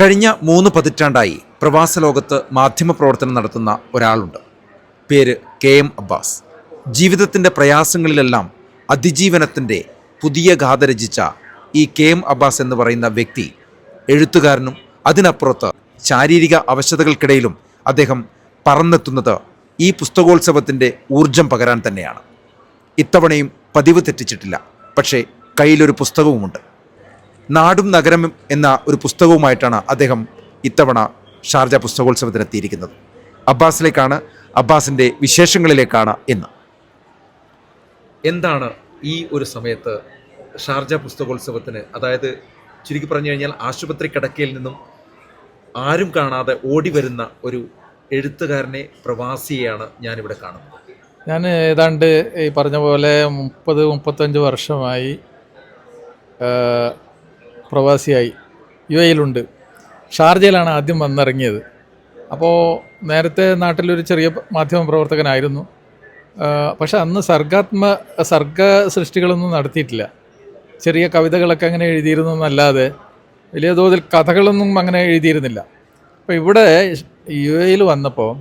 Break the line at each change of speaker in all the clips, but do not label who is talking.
കഴിഞ്ഞ മൂന്ന് പതിറ്റാണ്ടായി പ്രവാസ ലോകത്ത് മാധ്യമപ്രവർത്തനം നടത്തുന്ന ഒരാളുണ്ട്. പേര് കെ എം അബ്ബാസ്. ജീവിതത്തിന്റെ പ്രയാസങ്ങളിലെല്ലാം അതിജീവനത്തിന്റെ പുതിയ ഗാഥ രചിച്ച ഈ കെ എം അബ്ബാസ് എന്ന് പറയുന്ന വ്യക്തി എഴുത്തുകാരനും അതിനപ്പുറത്ത് ശാരീരിക അവശതകൾക്കിടയിലും അദ്ദേഹം പറന്നെത്തുന്നത് ഈ പുസ്തകോത്സവത്തിന്റെ ഊർജം പകരാൻ തന്നെയാണ്. ഇത്തവണയും പതിവ് തെറ്റിച്ചിട്ടില്ല. പക്ഷേ കയ്യിലൊരു പുസ്തകവുമുണ്ട്. നാടും നഗരം എന്ന ഒരു പുസ്തകവുമായിട്ടാണ് അദ്ദേഹം ഇത്തവണ ഷാർജ പുസ്തകോത്സവത്തിനെത്തിയിരിക്കുന്നത്. അബ്ബാസിലേക്കാണ് അബ്ബാസിന്റെ വിശേഷങ്ങളിലേക്കാണ് എന്ന്. എന്താണ് ഈ ഒരു സമയത്ത് ഷാർജ പുസ്തകോത്സവത്തിന്? അതായത് ചുരുക്കി പറഞ്ഞു കഴിഞ്ഞാൽ ആശുപത്രി കിടക്കയിൽ നിന്നും ആരും കാണാതെ ഓടി വരുന്ന ഒരു എഴുത്തുകാരനെ പ്രവാസിയെയാണ് ഞാനിവിടെ കാണുന്നത്.
ഞാൻ ഏതാണ്ട് ഈ പറഞ്ഞ പോലെ മുപ്പത് മുപ്പത്തഞ്ച് വർഷമായി പ്രവാസിയായി യു എയിലുണ്ട് ഷാർജയിലാണ് ആദ്യം വന്നിറങ്ങിയത്. അപ്പോൾ നേരത്തെ നാട്ടിലൊരു ചെറിയ മാധ്യമ പ്രവർത്തകനായിരുന്നു. പക്ഷെ അന്ന് സർഗാത്മ സർഗ സൃഷ്ടികളൊന്നും നടത്തിയിട്ടില്ല. ചെറിയ കവിതകളൊക്കെ അങ്ങനെ എഴുതിയിരുന്നു എന്നല്ലാതെ വലിയ തോതിൽ കഥകളൊന്നും അങ്ങനെ എഴുതിയിരുന്നില്ല. അപ്പോൾ ഇവിടെ യു എയിൽ വന്നപ്പോൾ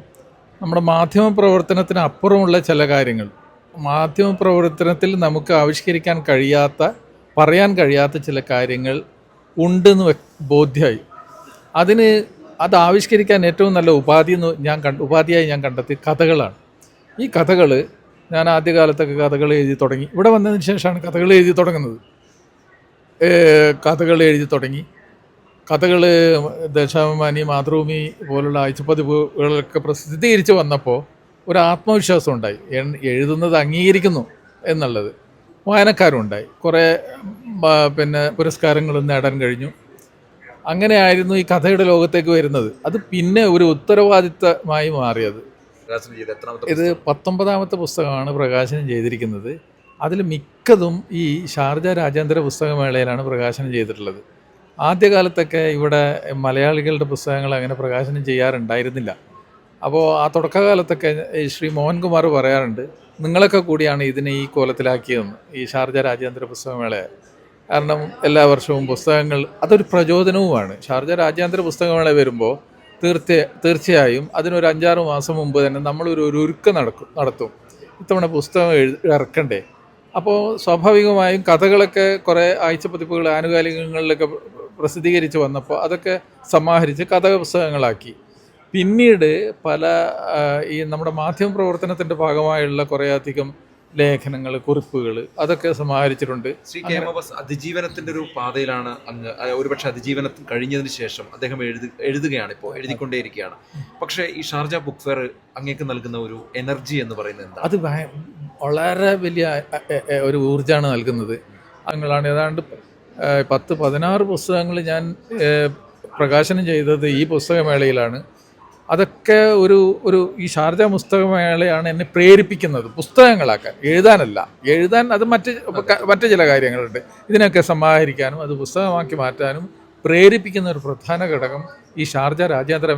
നമ്മുടെ മാധ്യമ പ്രവർത്തനത്തിന് അപ്പുറമുള്ള ചില കാര്യങ്ങൾ. മാധ്യമ പ്രവർത്തനത്തിൽ നമുക്ക് ആവിഷ്കരിക്കാൻ കഴിയാത്ത പറയാൻ കഴിയാത്ത ചില കാര്യങ്ങൾ ഉണ്ടെന്ന് ബോധ്യമായി അതിന് അത് ആവിഷ്കരിക്കാൻ ഏറ്റവും നല്ല ഉപാധി എന്ന് ഞാൻ കണ്ട ഉപാധിയായി ഞാൻ കണ്ടെത്തി കഥകളാണ്. ഈ കഥകൾ ഞാൻ ആദ്യകാലത്തൊക്കെ കഥകൾ എഴുതി തുടങ്ങി. ഇവിടെ വന്നതിന് ശേഷമാണ് കഥകൾ എഴുതി തുടങ്ങുന്നത്. കഥകൾ എഴുതി തുടങ്ങി. കഥകൾ ദേശാഭിമാനി മാതൃഭൂമി പോലുള്ള ആഴ്ചപ്പതിവുകളൊക്കെ പ്രസിദ്ധീകരിച്ച് വന്നപ്പോൾ ഒരു ആത്മവിശ്വാസം ഉണ്ടായി. എഴുതുന്നത് അംഗീകരിക്കുന്നു എന്നുള്ളത്. വായനക്കാരുണ്ടായി. കുറേ പിന്നെ പുരസ്കാരങ്ങളും നേടാൻ കഴിഞ്ഞു. അങ്ങനെയായിരുന്നു ഈ കഥയുടെ ലോകത്തേക്ക് വരുന്നത്. അത് പിന്നെ ഒരു ഉത്തരവാദിത്തമായി മാറിയത്. ഇത് പത്തൊമ്പതാമത്തെ പുസ്തകമാണ് പ്രകാശനം ചെയ്തിരിക്കുന്നത്. അതിൽ മിക്കതും ഈ ഷാർജ രാജ്യാന്തര പുസ്തകമേളയിലാണ് പ്രകാശനം ചെയ്തിട്ടുള്ളത്. ആദ്യകാലത്തൊക്കെ ഇവിടെ മലയാളികളുടെ പുസ്തകങ്ങൾ അങ്ങനെ പ്രകാശനം ചെയ്യാറുണ്ടായിരുന്നില്ല. അപ്പോൾ ആ തുടക്കകാലത്തൊക്കെ ശ്രീ മോഹൻകുമാർ പറയാറുണ്ട് നിങ്ങളൊക്കെ കൂടിയാണ് ഇതിനെ ഈ കോലത്തിലാക്കിയതെന്ന് ഈ ഷാർജ രാജ്യാന്തര പുസ്തകമേള കാരണം എല്ലാ വർഷവും പുസ്തകങ്ങൾ അതൊരു പ്രചോദനവുമാണ്. ഷാർജ രാജ്യാന്തര പുസ്തകമേള വരുമ്പോൾ തീർച്ച തീർച്ചയായും അതിനൊരു അഞ്ചാറ് മാസം മുമ്പ് തന്നെ നമ്മളൊരു ഒരു ഒരുക്കം നടക്കും നടത്തും. ഇത്തവണ പുസ്തകം ഇറക്കണ്ടേ? അപ്പോൾ സ്വാഭാവികമായും കഥകളൊക്കെ കുറേ ആഴ്ചപ്പതിപ്പുകൾ ആനുകാലികങ്ങളിലൊക്കെ പ്രസിദ്ധീകരിച്ച് വന്നപ്പോൾ അതൊക്കെ സമാഹരിച്ച് കഥ പുസ്തകങ്ങളാക്കി പിന്നീട് പല ഈ നമ്മുടെ മാധ്യമ പ്രവർത്തനത്തിന്റെ ഭാഗമായുള്ള കുറേയധികം ലേഖനങ്ങൾ കുറിപ്പുകൾ അതൊക്കെ സമാഹരിച്ചിട്ടുണ്ട്.
ശ്രീ കെ എം അബ്ബാസ് അതിജീവനത്തിന്റെ ഒരു പാതയിലാണ് അങ്ങ് ഒരുപക്ഷെ അതിജീവനത്തിൽ കഴിഞ്ഞതിന് ശേഷം അദ്ദേഹം എഴുതി എഴുതുകയാണ് ഇപ്പോൾ എഴുതിക്കൊണ്ടേയിരിക്കുകയാണ്. പക്ഷേ ഈ ഷാർജ ബുക്ക് ഫെയർ അങ്ങേക്ക് നൽകുന്ന ഒരു എനർജി എന്ന് പറയുന്നത് എന്താ
അത് വളരെ വലിയ ഒരു ഊർജമാണ് നൽകുന്നത്. അങ്ങളാണ് ഏതാണ്ട് പത്ത് പതിനാറ് പുസ്തകങ്ങൾ ഞാൻ പ്രകാശനം ചെയ്തത് ഈ പുസ്തകമേളയിലാണ്. അതൊക്കെ ഒരു ഒരു ഈ ശാരദ പുസ്തകമേളയാണ് എന്നെ പ്രേരിപ്പിക്കുന്നത്. പുസ്തകങ്ങളാക്കാൻ. എഴുതാനല്ല. എഴുതാൻ അത് മറ്റ് മറ്റു ചില കാര്യങ്ങളുണ്ട്. ഇതിനൊക്കെ സമാഹരിക്കാനും അത് പുസ്തകമാക്കി മാറ്റാനും പ്രേരിപ്പിക്കുന്ന ഒരു പ്രധാന ഘടകം ഈ ഷാർജ രാജ്യാന്തര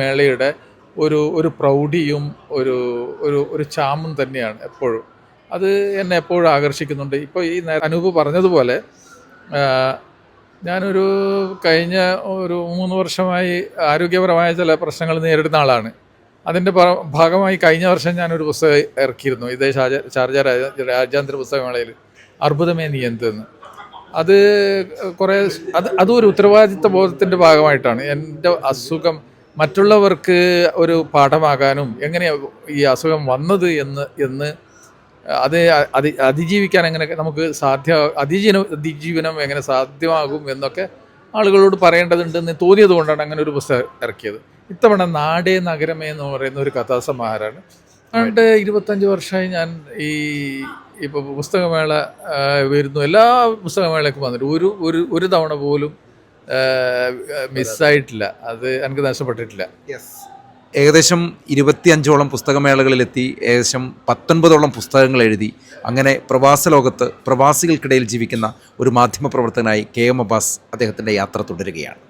മേളയുടെ ഒരു ഒരു പ്രൗഢിയും ഒരു ഒരു ഒരു ചാമും തന്നെയാണ് എപ്പോഴും. അത് എന്നെ എപ്പോഴും ആകർഷിക്കുന്നുണ്ട്. ഇപ്പോൾ ഈ അനൂപ് പറഞ്ഞതുപോലെ ഞാനൊരു കഴിഞ്ഞ ഒരു മൂന്ന് വർഷമായി ആരോഗ്യപരമായ ചില പ്രശ്നങ്ങൾ നേരിടുന്ന ആളാണ്. അതിന്റെ ഭാഗമായി കഴിഞ്ഞ വർഷം ഞാനൊരു പുസ്തകം ഇറക്കിയിരുന്നു. ഇതേ ഷാജ ഷാർജ രാജ- രാജ്യാന്തര പുസ്തകമേളയിൽ. അർബുദമേ നിയന്ത്രുന്നു അത് കുറേ അത് അതും ഒരു ഉത്തരവാദിത്ത ബോധത്തിന്റെ ഭാഗമായിട്ടാണ്. എന്റെ അസുഖം മറ്റുള്ളവർക്ക് ഒരു പാഠമാകാനും എങ്ങനെയാണ് ഈ അസുഖം വന്നത് എന്ന് എന്ന് അത് അതി അതിജീവിക്കാൻ എങ്ങനെ നമുക്ക് സാധ്യ അതിജീവനം അതിജീവനം എങ്ങനെ സാധ്യമാകും എന്നൊക്കെ ആളുകളോട് പറയേണ്ടതുണ്ടെന്ന് തോന്നിയത് കൊണ്ടാണ് അങ്ങനെ ഒരു പുസ്തകം ഇറക്കിയത്. ഇത്തവണ നാടേ നഗരമേ എന്ന് പറയുന്ന ഒരു കഥാസമാഹാരമാണ് അതുകൊണ്ട് ഇരുപത്തഞ്ച് വർഷമായി ഞാൻ ഈ ഇപ്പോൾ പുസ്തകമേള വരുന്നു. എല്ലാ പുസ്തകമേളയ്ക്കും വന്നിട്ട് ഒരു ഒരു ഒരു തവണ പോലും മിസ്സായിട്ടില്ല അത് എനിക്ക് നഷ്ടപ്പെട്ടിട്ടില്ല.
ഏകദേശം ഇരുപത്തിയഞ്ചോളം പുസ്തകമേളകളിലെത്തി ഏകദേശം പത്തൊൻപതോളം പുസ്തകങ്ങൾ എഴുതി അങ്ങനെ പ്രവാസ ലോകത്ത് പ്രവാസികൾക്കിടയിൽ ജീവിക്കുന്ന ഒരു മാധ്യമപ്രവർത്തകനായി കെ എം അബ്ബാസ് അദ്ദേഹത്തിന്റെ യാത്ര തുടരുകയാണ്.